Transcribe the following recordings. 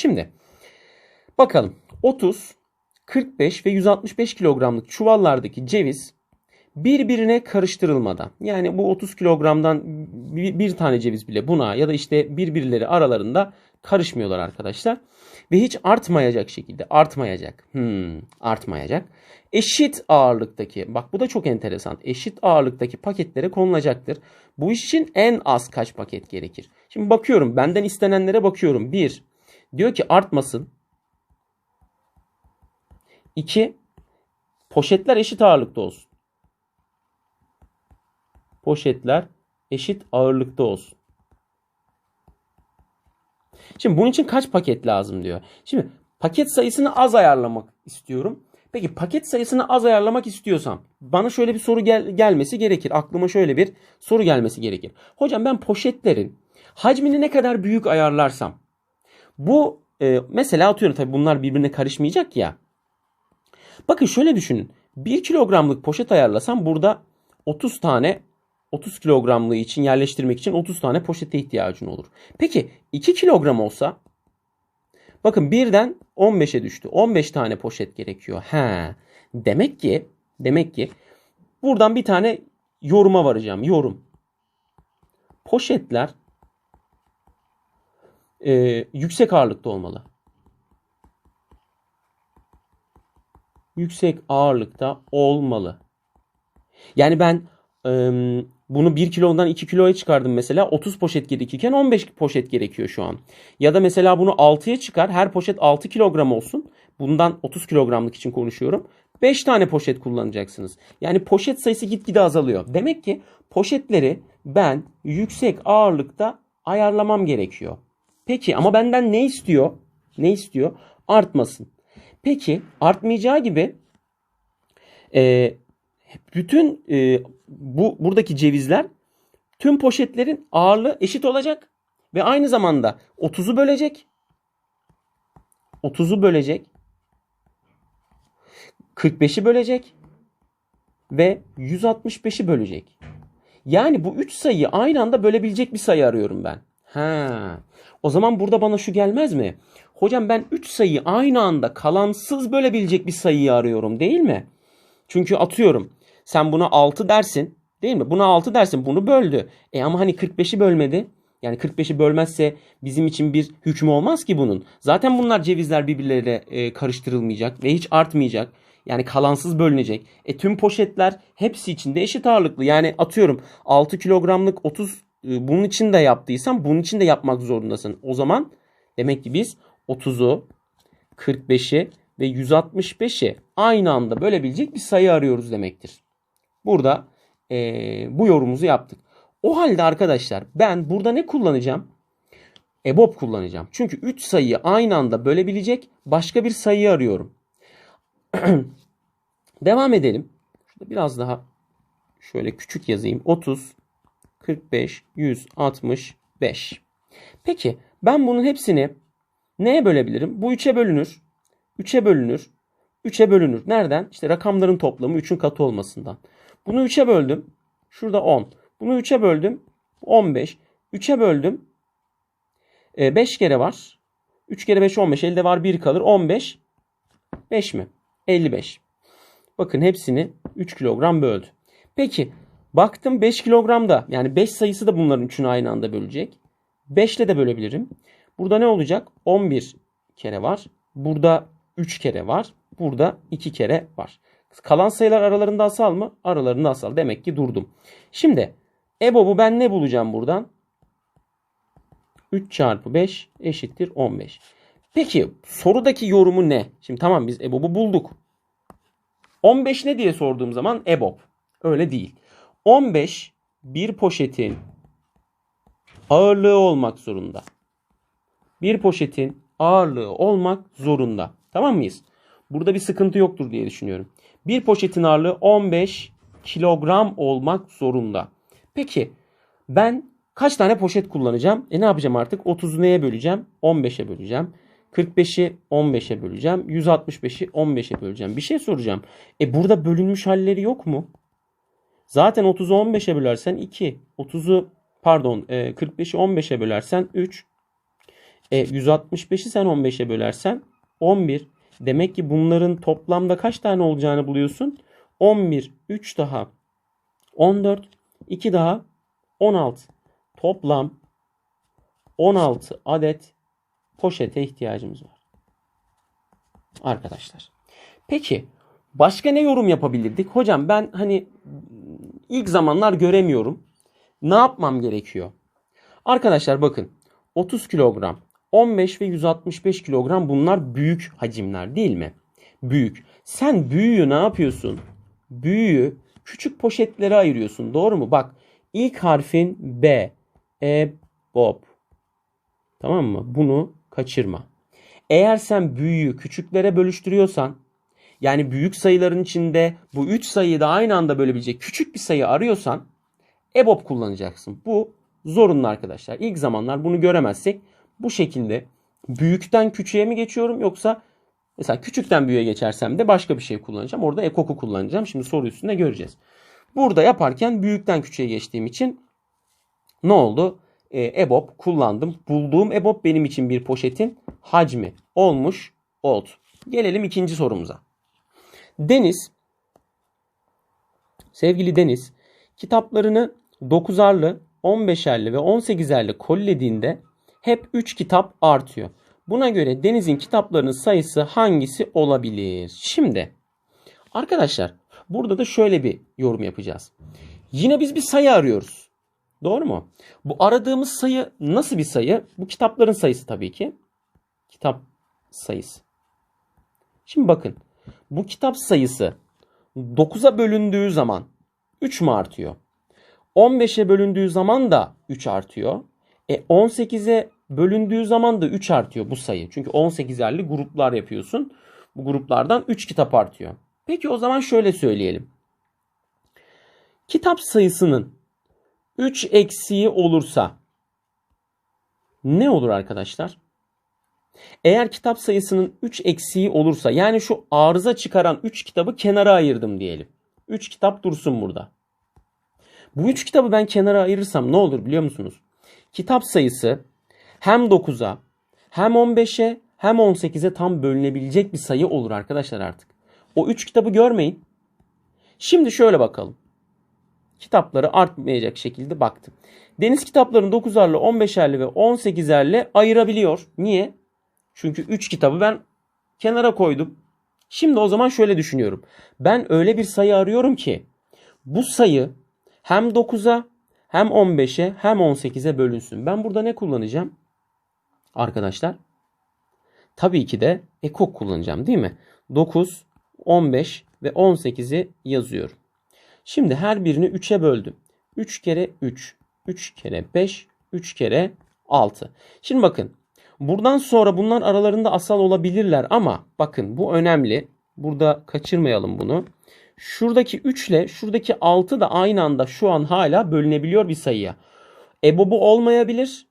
Şimdi bakalım 30, 45 ve 165 kilogramlık çuvallardaki ceviz birbirine karıştırılmadan yani bu 30 kilogramdan bir, bir tane ceviz bile buna ya da işte birbirleri aralarında karışmıyorlar arkadaşlar. Ve hiç artmayacak şekilde artmayacak. Hmm, artmayacak. Eşit ağırlıktaki bak bu da çok enteresan. Eşit ağırlıktaki paketlere konulacaktır. Bu iş için en az kaç paket gerekir? Şimdi bakıyorum benden istenenlere bakıyorum. 1. Diyor ki artmasın. 2. Poşetler eşit ağırlıkta olsun. Poşetler eşit ağırlıkta olsun. Şimdi bunun için kaç paket lazım diyor. Şimdi paket sayısını az ayarlamak istiyorum. Peki paket sayısını az ayarlamak istiyorsam bana şöyle bir soru gel gelmesi gerekir. Aklıma şöyle bir soru gelmesi gerekir. Hocam ben poşetlerin hacmini ne kadar büyük ayarlarsam bu e, mesela atıyorum tabii bunlar birbirine karışmayacak ya. Bakın şöyle düşünün. 1 kilogramlık poşet ayarlasam burada 30 tane 30 kilogramlığı için yerleştirmek için 30 tane poşete ihtiyacın olur. Peki 2 kilogram olsa bakın birden 15'e düştü. 15 tane poşet gerekiyor. He. Demek ki demek ki buradan bir tane yoruma varacağım. Yorum. Poşetler e, yüksek ağırlıkta olmalı. Yüksek ağırlıkta olmalı. Yani ben e, bunu 1 kilodan 2 kiloya çıkardım mesela 30 poşet gerekirken 15 poşet gerekiyor şu an. Ya da mesela bunu 6'ya çıkar her poşet 6 kilogram olsun. Bundan 30 kilogramlık için konuşuyorum. 5 tane poşet kullanacaksınız. Yani poşet sayısı gitgide azalıyor. Demek ki poşetleri ben yüksek ağırlıkta ayarlamam gerekiyor. Peki ama benden ne istiyor? Ne istiyor? Artmasın. Peki artmayacağı gibi e, bütün e, bu buradaki cevizler tüm poşetlerin ağırlığı eşit olacak ve aynı zamanda 30'u bölecek. 30'u bölecek. 45'i bölecek ve 165'i bölecek. Yani bu 3 sayıyı aynı anda bölebilecek bir sayı arıyorum ben. Ha. O zaman burada bana şu gelmez mi? Hocam ben 3 sayıyı aynı anda kalansız bölebilecek bir sayıyı arıyorum değil mi? Çünkü atıyorum sen buna 6 dersin değil mi? Buna 6 dersin bunu böldü. E ama hani 45'i bölmedi. Yani 45'i bölmezse bizim için bir hükmü olmaz ki bunun. Zaten bunlar cevizler birbirleriyle e, karıştırılmayacak ve hiç artmayacak. Yani kalansız bölünecek. E tüm poşetler hepsi içinde eşit ağırlıklı. Yani atıyorum 6 kilogramlık 30 e, bunun için de yaptıysam bunun için de yapmak zorundasın. O zaman demek ki biz 30'u 45'i ve 165'i aynı anda bölebilecek bir sayı arıyoruz demektir. Burada e, bu yorumumuzu yaptık. O halde arkadaşlar ben burada ne kullanacağım? EBOB kullanacağım. Çünkü 3 sayıyı aynı anda bölebilecek başka bir sayı arıyorum. Devam edelim. Şurada biraz daha şöyle küçük yazayım. 30, 45, 165. Peki ben bunun hepsini neye bölebilirim? Bu 3'e bölünür. 3'e bölünür. 3'e bölünür. Nereden? İşte rakamların toplamı 3'ün katı olmasından. Bunu 3'e böldüm. Şurada 10. Bunu 3'e böldüm. 15. 3'e böldüm. E, 5 kere var. 3 kere 5 15. Elde var 1 kalır. 15. 5 mi? 55. Bakın hepsini 3 kilogram böldü. Peki baktım 5 kilogramda yani 5 sayısı da bunların üçünü aynı anda bölecek. 5 ile de bölebilirim. Burada ne olacak? 11 kere var. Burada 3 kere var. Burada 2 kere var. Kalan sayılar aralarında asal mı? Aralarında asal. Demek ki durdum. Şimdi EBOB'u ben ne bulacağım buradan? 3 çarpı 5 eşittir 15. Peki sorudaki yorumu ne? Şimdi tamam biz EBOB'u bulduk. 15 ne diye sorduğum zaman EBOB. Öyle değil. 15 bir poşetin ağırlığı olmak zorunda. Bir poşetin ağırlığı olmak zorunda. Tamam mıyız? Burada bir sıkıntı yoktur diye düşünüyorum. Bir poşetin ağırlığı 15 kilogram olmak zorunda. Peki ben kaç tane poşet kullanacağım? E ne yapacağım artık? 30'u neye böleceğim? 15'e böleceğim. 45'i 15'e böleceğim. 165'i 15'e böleceğim. Bir şey soracağım. E burada bölünmüş halleri yok mu? Zaten 30'u 15'e bölersen 2. 30'u pardon 45'i 15'e bölersen 3. E 165'i sen 15'e bölersen 11. Demek ki bunların toplamda kaç tane olacağını buluyorsun. 11, 3 daha 14, 2 daha 16. Toplam 16 adet poşete ihtiyacımız var. Arkadaşlar. Peki başka ne yorum yapabilirdik? Hocam ben hani ilk zamanlar göremiyorum. Ne yapmam gerekiyor? Arkadaşlar bakın 30 kilogram, 15 ve 165 kilogram bunlar büyük hacimler değil mi? Büyük. Sen büyüğü ne yapıyorsun? Büyüğü küçük poşetlere ayırıyorsun. Doğru mu? Bak ilk harfin B. E, Bob. Tamam mı? Bunu kaçırma. Eğer sen büyüğü küçüklere bölüştürüyorsan yani büyük sayıların içinde bu 3 sayıyı da aynı anda bölebilecek küçük bir sayı arıyorsan EBOB kullanacaksın. Bu zorunlu arkadaşlar. İlk zamanlar bunu göremezsek bu şekilde büyükten küçüğe mi geçiyorum yoksa mesela küçükten büyüğe geçersem de başka bir şey kullanacağım. Orada ekoku kullanacağım. Şimdi soru üstünde göreceğiz. Burada yaparken büyükten küçüğe geçtiğim için ne oldu? E, EBOB kullandım. Bulduğum EBOB benim için bir poşetin hacmi olmuş oldu. Gelelim ikinci sorumuza. Deniz, sevgili Deniz, kitaplarını 9'arlı, 15'erli ve 18'erli kollediğinde hep 3 kitap artıyor. Buna göre Deniz'in kitaplarının sayısı hangisi olabilir? Şimdi arkadaşlar burada da şöyle bir yorum yapacağız. Yine biz bir sayı arıyoruz. Doğru mu? Bu aradığımız sayı nasıl bir sayı? Bu kitapların sayısı tabii ki. Kitap sayısı. Şimdi bakın. Bu kitap sayısı 9'a bölündüğü zaman 3 mü artıyor? 15'e bölündüğü zaman da 3 artıyor. E 18'e bölündüğü zaman da 3 artıyor bu sayı. Çünkü 18'erli gruplar yapıyorsun. Bu gruplardan 3 kitap artıyor. Peki o zaman şöyle söyleyelim. Kitap sayısının 3 eksiği olursa ne olur arkadaşlar? Eğer kitap sayısının 3 eksiği olursa yani şu arıza çıkaran 3 kitabı kenara ayırdım diyelim. 3 kitap dursun burada. Bu 3 kitabı ben kenara ayırırsam ne olur biliyor musunuz? Kitap sayısı hem 9'a hem 15'e hem 18'e tam bölünebilecek bir sayı olur arkadaşlar artık. O 3 kitabı görmeyin. Şimdi şöyle bakalım. Kitapları artmayacak şekilde baktım. Deniz kitaplarını 9'arlı, 15'erli ve 18'erli ayırabiliyor. Niye? Çünkü 3 kitabı ben kenara koydum. Şimdi o zaman şöyle düşünüyorum. Ben öyle bir sayı arıyorum ki bu sayı hem 9'a hem 15'e hem 18'e bölünsün. Ben burada ne kullanacağım? Arkadaşlar tabii ki de ekok kullanacağım değil mi? 9, 15 ve 18'i yazıyorum. Şimdi her birini 3'e böldüm. 3 kere 3, 3 kere 5, 3 kere 6. Şimdi bakın buradan sonra bunlar aralarında asal olabilirler ama bakın bu önemli. Burada kaçırmayalım bunu. Şuradaki 3 ile şuradaki 6 da aynı anda şu an hala bölünebiliyor bir sayıya. EBOB'u olmayabilir.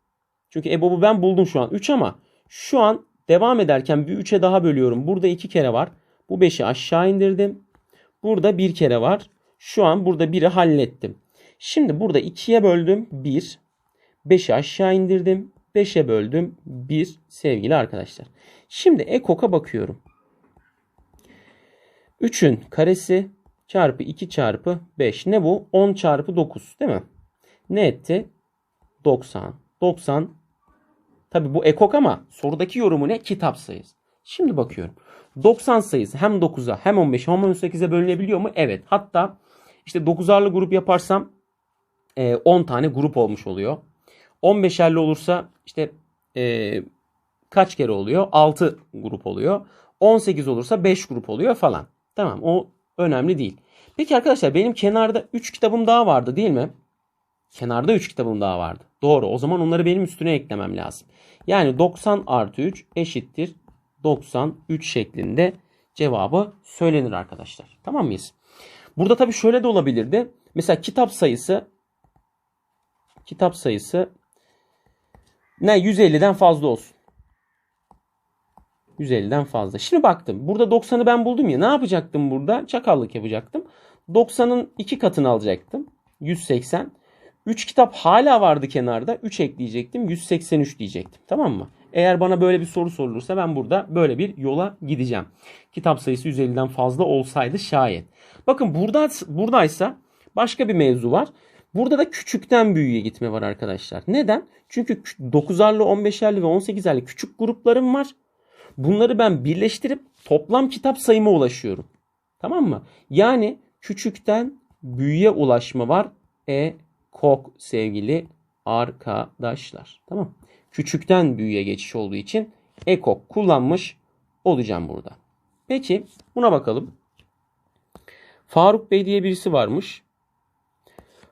Çünkü EBOB'u ben buldum şu an 3 ama şu an devam ederken bir 3'e daha bölüyorum. Burada 2 kere var. Bu 5'i aşağı indirdim. Burada 1 kere var. Şu an burada 1'i hallettim. Şimdi burada 2'ye böldüm 1. 5'i aşağı indirdim. 5'e böldüm 1 sevgili arkadaşlar. Şimdi ekok'a bakıyorum. 3'ün karesi çarpı 2 çarpı 5. Ne bu? 10 çarpı 9 değil mi? Ne etti? 90. 90. Tabi bu ekok ama sorudaki yorumu ne? Kitap sayısı. Şimdi bakıyorum. 90 sayısı hem 9'a hem 15'e hem 18'e bölünebiliyor mu? Evet. Hatta işte 9'arlı grup yaparsam 10 tane grup olmuş oluyor. 15'erli olursa işte e, kaç kere oluyor? 6 grup oluyor. 18 olursa 5 grup oluyor falan. Tamam o önemli değil. Peki arkadaşlar benim kenarda 3 kitabım daha vardı değil mi? Kenarda 3 kitabım daha vardı. Doğru o zaman onları benim üstüne eklemem lazım. Yani 90 artı 3 eşittir 93 şeklinde cevabı söylenir arkadaşlar. Tamam mıyız? Burada tabii şöyle de olabilirdi. Mesela kitap sayısı kitap sayısı ne 150'den fazla olsun. 150'den fazla. Şimdi baktım. Burada 90'ı ben buldum ya. Ne yapacaktım burada? Çakallık yapacaktım. 90'ın 2 katını alacaktım. 180. 3 kitap hala vardı kenarda. 3 ekleyecektim. 183 diyecektim. Tamam mı? Eğer bana böyle bir soru sorulursa ben burada böyle bir yola gideceğim. Kitap sayısı 150'den fazla olsaydı şayet. Bakın burada buradaysa başka bir mevzu var. Burada da küçükten büyüğe gitme var arkadaşlar. Neden? Çünkü 9'arlı, 15'erli ve 18'erli küçük gruplarım var. Bunları ben birleştirip toplam kitap sayıma ulaşıyorum. Tamam mı? Yani küçükten büyüğe ulaşma var. E kok sevgili arkadaşlar. Tamam. Küçükten büyüğe geçiş olduğu için ekok kullanmış olacağım burada. Peki buna bakalım. Faruk Bey diye birisi varmış.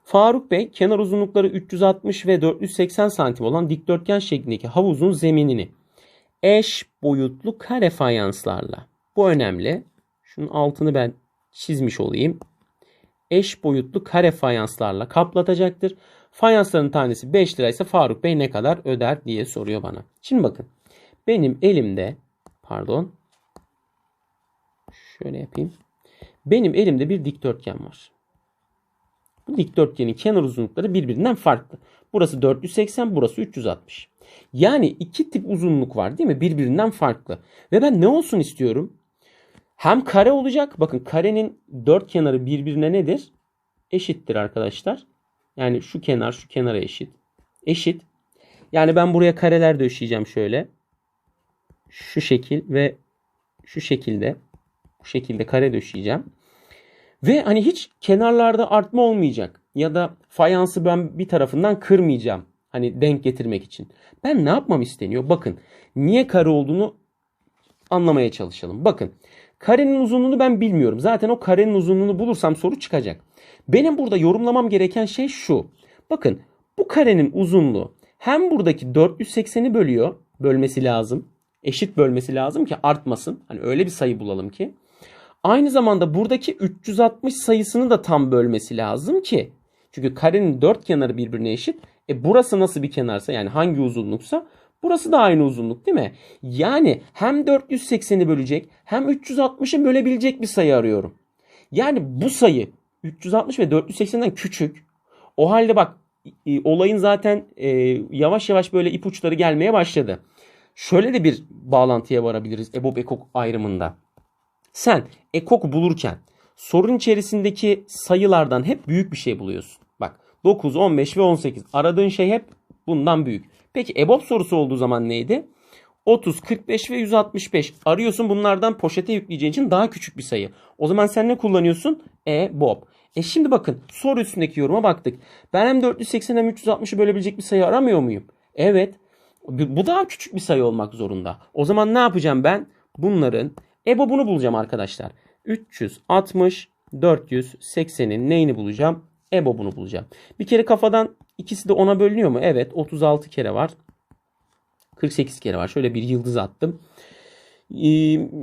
Faruk Bey kenar uzunlukları 360 ve 480 santim olan dikdörtgen şeklindeki havuzun zeminini eş boyutlu kare fayanslarla bu önemli. Şunun altını ben çizmiş olayım. Eş boyutlu kare fayanslarla kaplatacaktır. Fayansların tanesi 5 liraysa Faruk Bey ne kadar öder diye soruyor bana. Şimdi bakın. Benim elimde pardon şöyle yapayım. Benim elimde bir dikdörtgen var. Bu dikdörtgenin kenar uzunlukları birbirinden farklı. Burası 480, burası 360. Yani iki tip uzunluk var değil mi? Birbirinden farklı. Ve ben ne olsun istiyorum? Hem kare olacak. Bakın karenin dört kenarı birbirine nedir? Eşittir arkadaşlar. Yani şu kenar şu kenara eşit. Eşit. Yani ben buraya kareler döşeyeceğim şöyle. Şu şekil ve şu şekilde. Bu şekilde kare döşeyeceğim. Ve hani hiç kenarlarda artma olmayacak. Ya da fayansı ben bir tarafından kırmayacağım. Hani denk getirmek için. Ben ne yapmam isteniyor? Bakın niye kare olduğunu anlamaya çalışalım. Bakın karenin uzunluğunu ben bilmiyorum. Zaten o karenin uzunluğunu bulursam soru çıkacak. Benim burada yorumlamam gereken şey şu. Bakın bu karenin uzunluğu hem buradaki 480'i bölüyor. Bölmesi lazım. Eşit bölmesi lazım ki artmasın. Hani öyle bir sayı bulalım ki. Aynı zamanda buradaki 360 sayısını da tam bölmesi lazım ki. Çünkü karenin dört kenarı birbirine eşit. E burası nasıl bir kenarsa yani hangi uzunluksa burası da aynı uzunluk değil mi? Yani hem 480'i bölecek hem 360'ı bölebilecek bir sayı arıyorum. Yani bu sayı 360 ve 480'den küçük. O halde bak olayın zaten e, yavaş yavaş böyle ipuçları gelmeye başladı. Şöyle de bir bağlantıya varabiliriz EBOB EKOK ayrımında. Sen EKOK bulurken sorun içerisindeki sayılardan hep büyük bir şey buluyorsun. Bak 9, 15 ve 18 aradığın şey hep bundan büyük. Peki EBOB sorusu olduğu zaman neydi? 30, 45 ve 165 arıyorsun bunlardan poşete yükleyeceğin için daha küçük bir sayı. O zaman sen ne kullanıyorsun? EBOB. E şimdi bakın soru üstündeki yoruma baktık. Ben hem 480 hem 360'ı bölebilecek bir sayı aramıyor muyum? Evet. Bu daha küçük bir sayı olmak zorunda. O zaman ne yapacağım ben? Bunların EBOB'unu bulacağım arkadaşlar. 360, 480'in neyini bulacağım? EBOB'unu bulacağım. Bir kere kafadan ikisi de 10'a bölünüyor mu? Evet 36 kere var. 48 kere var. Şöyle bir yıldız attım. Ee,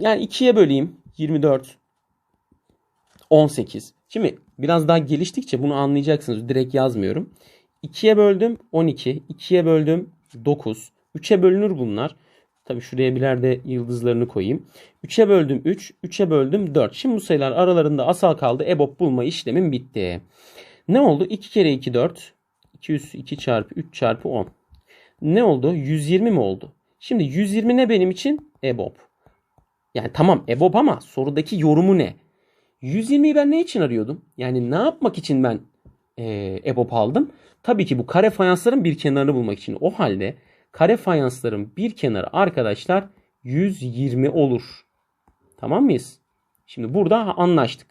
yani ikiye böleyim. 24, 18. Şimdi biraz daha geliştikçe bunu anlayacaksınız. Direkt yazmıyorum. 2'ye böldüm 12. 2'ye böldüm 9. 3'e bölünür bunlar. Tabi şuraya birer de yıldızlarını koyayım. 3'e böldüm 3. 3'e böldüm 4. Şimdi bu sayılar aralarında asal kaldı. EBOB bulma işlemim bitti. Ne oldu? 2 kere 2 4. 202 çarpı 3 çarpı 10. Ne oldu? 120 mi oldu? Şimdi 120 ne benim için? EBOB. Yani tamam EBOB ama sorudaki yorumu ne? 120'yi ben ne için arıyordum? Yani ne yapmak için ben e, EBOB aldım? Tabii ki bu kare fayansların bir kenarını bulmak için. O halde kare fayansların bir kenarı arkadaşlar 120 olur. Tamam mıyız? Şimdi burada anlaştık.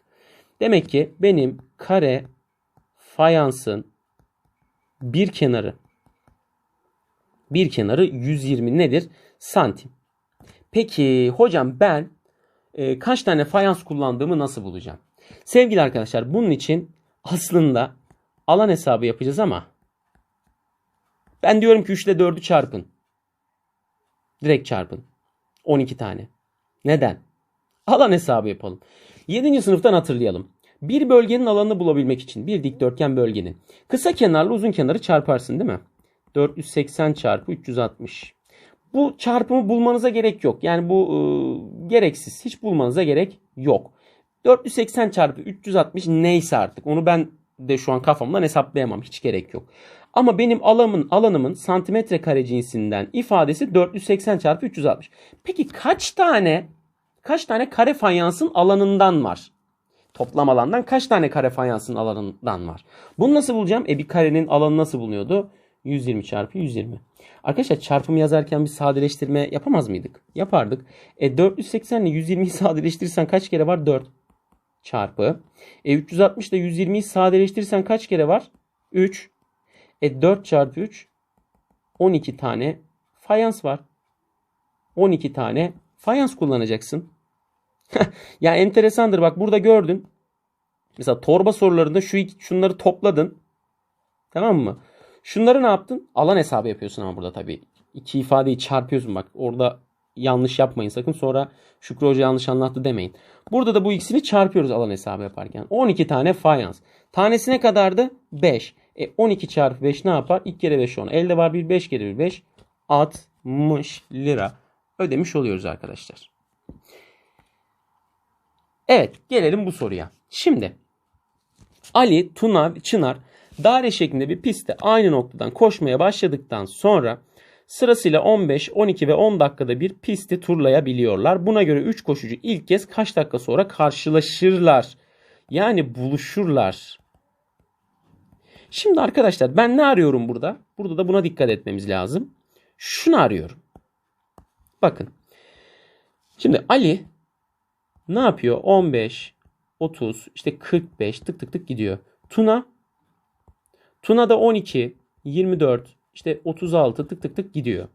Demek ki benim kare fayansın bir kenarı bir kenarı 120 nedir? Santim. Peki hocam ben e, kaç tane fayans kullandığımı nasıl bulacağım? Sevgili arkadaşlar bunun için aslında alan hesabı yapacağız ama ben diyorum ki 3 ile 4'ü çarpın. Direkt çarpın. 12 tane. Neden? Alan hesabı yapalım. 7. sınıftan hatırlayalım. Bir bölgenin alanını bulabilmek için bir dikdörtgen bölgenin kısa kenarlı uzun kenarı çarparsın değil mi? 480 çarpı 360. Bu çarpımı bulmanıza gerek yok. Yani bu e, gereksiz. Hiç bulmanıza gerek yok. 480 çarpı 360 neyse artık. Onu ben de şu an kafamdan hesaplayamam. Hiç gerek yok. Ama benim alanımın, alanımın santimetre kare cinsinden ifadesi 480 çarpı 360. Peki kaç tane kaç tane kare fayansın alanından var? Toplam alandan kaç tane kare fayansın alanından var? Bunu nasıl bulacağım? E bir karenin alanı nasıl bulunuyordu? 120 çarpı 120. Arkadaşlar çarpımı yazarken bir sadeleştirme yapamaz mıydık? Yapardık. E 480 ile 120'yi sadeleştirirsen kaç kere var? 4 çarpı. E 360 ile 120'yi sadeleştirirsen kaç kere var? 3. E 4 çarpı 3 12 tane fayans var. 12 tane fayans kullanacaksın. ya enteresandır bak burada gördün. Mesela torba sorularında şu şunları topladın. Tamam mı? Şunları ne yaptın? Alan hesabı yapıyorsun ama burada tabii. İki ifadeyi çarpıyorsun bak. Orada yanlış yapmayın sakın. Sonra Şükrü Hoca yanlış anlattı demeyin. Burada da bu ikisini çarpıyoruz alan hesabı yaparken. 12 tane fayans. Tanesi ne kadardı? 5. E 12 çarpı 5 ne yapar? 2 kere 5 10. Elde var bir 5 kere bir 5. 60 lira ödemiş oluyoruz arkadaşlar. Evet gelelim bu soruya. Şimdi Ali, Tuna, Çınar daire şeklinde bir pistte aynı noktadan koşmaya başladıktan sonra sırasıyla 15, 12 ve 10 dakikada bir pisti turlayabiliyorlar. Buna göre 3 koşucu ilk kez kaç dakika sonra karşılaşırlar? Yani buluşurlar. Şimdi arkadaşlar ben ne arıyorum burada? Burada da buna dikkat etmemiz lazım. Şunu arıyorum. Bakın. Şimdi Ali ne yapıyor? 15, 30, işte 45 tık tık tık gidiyor. Tuna Tuna da 12, 24, işte 36 tık tık tık gidiyor.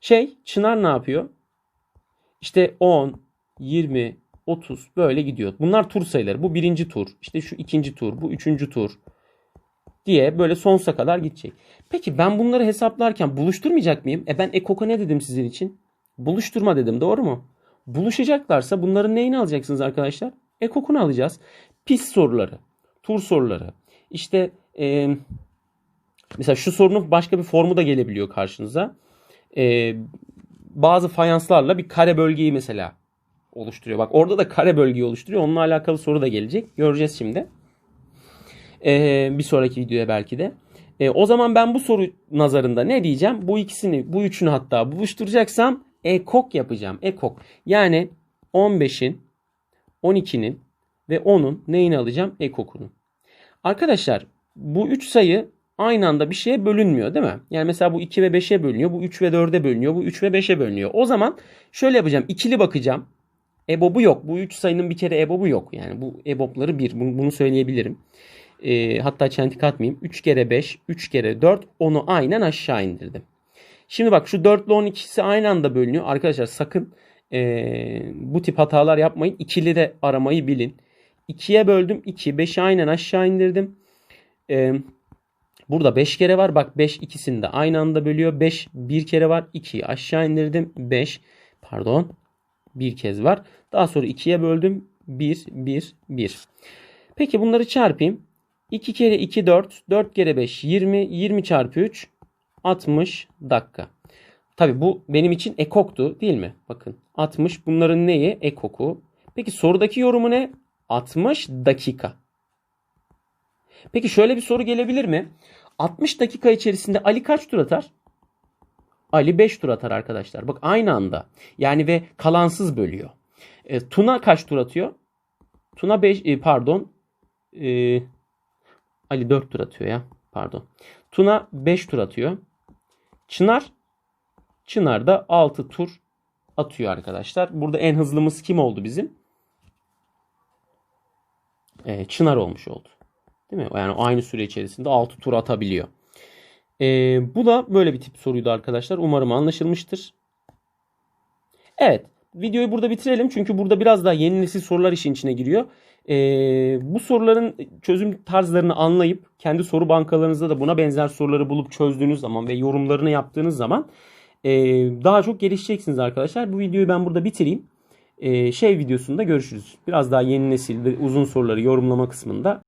Şey Çınar ne yapıyor? İşte 10, 20, 30 böyle gidiyor. Bunlar tur sayıları. Bu birinci tur. İşte şu ikinci tur. Bu üçüncü tur. Diye böyle sonsuza kadar gidecek. Peki ben bunları hesaplarken buluşturmayacak mıyım? E ben ekoko ne dedim sizin için? Buluşturma dedim doğru mu? Buluşacaklarsa bunların neyini alacaksınız arkadaşlar? Ekokunu alacağız. Pis soruları, tur soruları. İşte e, mesela şu sorunun başka bir formu da gelebiliyor karşınıza. E, bazı fayanslarla bir kare bölgeyi mesela oluşturuyor. Bak orada da kare bölgeyi oluşturuyor. Onunla alakalı soru da gelecek. Göreceğiz şimdi. E, bir sonraki videoya belki de. E, o zaman ben bu soru nazarında ne diyeceğim? Bu ikisini, bu üçünü hatta buluşturacaksam ekok yapacağım. Ekok. Yani 15'in, 12'nin ve 10'un neyini alacağım? Ekokunu. Arkadaşlar bu 3 sayı aynı anda bir şeye bölünmüyor değil mi? Yani mesela bu 2 ve 5'e bölünüyor. Bu 3 ve 4'e bölünüyor. Bu 3 ve 5'e bölünüyor. O zaman şöyle yapacağım. İkili bakacağım. EBOB'u yok. Bu 3 sayının bir kere EBOB'u yok. Yani bu EBOB'ları 1. Bunu, bunu söyleyebilirim. E, hatta çentik atmayayım. 3 kere 5, 3 kere 4 onu aynen aşağı indirdim. Şimdi bak şu 4 ile 12'si aynı anda bölünüyor. Arkadaşlar sakın e, bu tip hatalar yapmayın. İkili de aramayı bilin. 2'ye böldüm 2. 5'i aynen aşağı indirdim. E, burada 5 kere var. Bak 5 ikisini de aynı anda bölüyor. 5 bir kere var. 2'yi aşağı indirdim. 5 pardon bir kez var. Daha sonra 2'ye böldüm. 1, 1, 1. Peki bunları çarpayım. 2 kere 2 4, 4 kere 5 20, 20 çarpı 3 60 dakika. Tabi bu benim için ekoktu değil mi? Bakın 60 bunların neyi? Ekoku. Peki sorudaki yorumu ne? 60 dakika. Peki şöyle bir soru gelebilir mi? 60 dakika içerisinde Ali kaç tur atar? Ali 5 tur atar arkadaşlar. Bak aynı anda. Yani ve kalansız bölüyor. E, Tuna kaç tur atıyor? Tuna 5 e, pardon. E, Ali 4 tur atıyor ya. Pardon. Tuna 5 tur atıyor. Çınar Çınar da 6 tur atıyor arkadaşlar. Burada en hızlımız kim oldu bizim? Ee, Çınar olmuş oldu. Değil mi? Yani aynı süre içerisinde 6 tur atabiliyor. Ee, bu da böyle bir tip soruydu arkadaşlar. Umarım anlaşılmıştır. Evet. Videoyu burada bitirelim. Çünkü burada biraz daha yeni nesil sorular işin içine giriyor. Ee, bu soruların çözüm tarzlarını anlayıp kendi soru bankalarınızda da buna benzer soruları bulup çözdüğünüz zaman ve yorumlarını yaptığınız zaman e, daha çok gelişeceksiniz arkadaşlar. Bu videoyu ben burada bitireyim. E, şey videosunda görüşürüz. Biraz daha yeni nesil ve uzun soruları yorumlama kısmında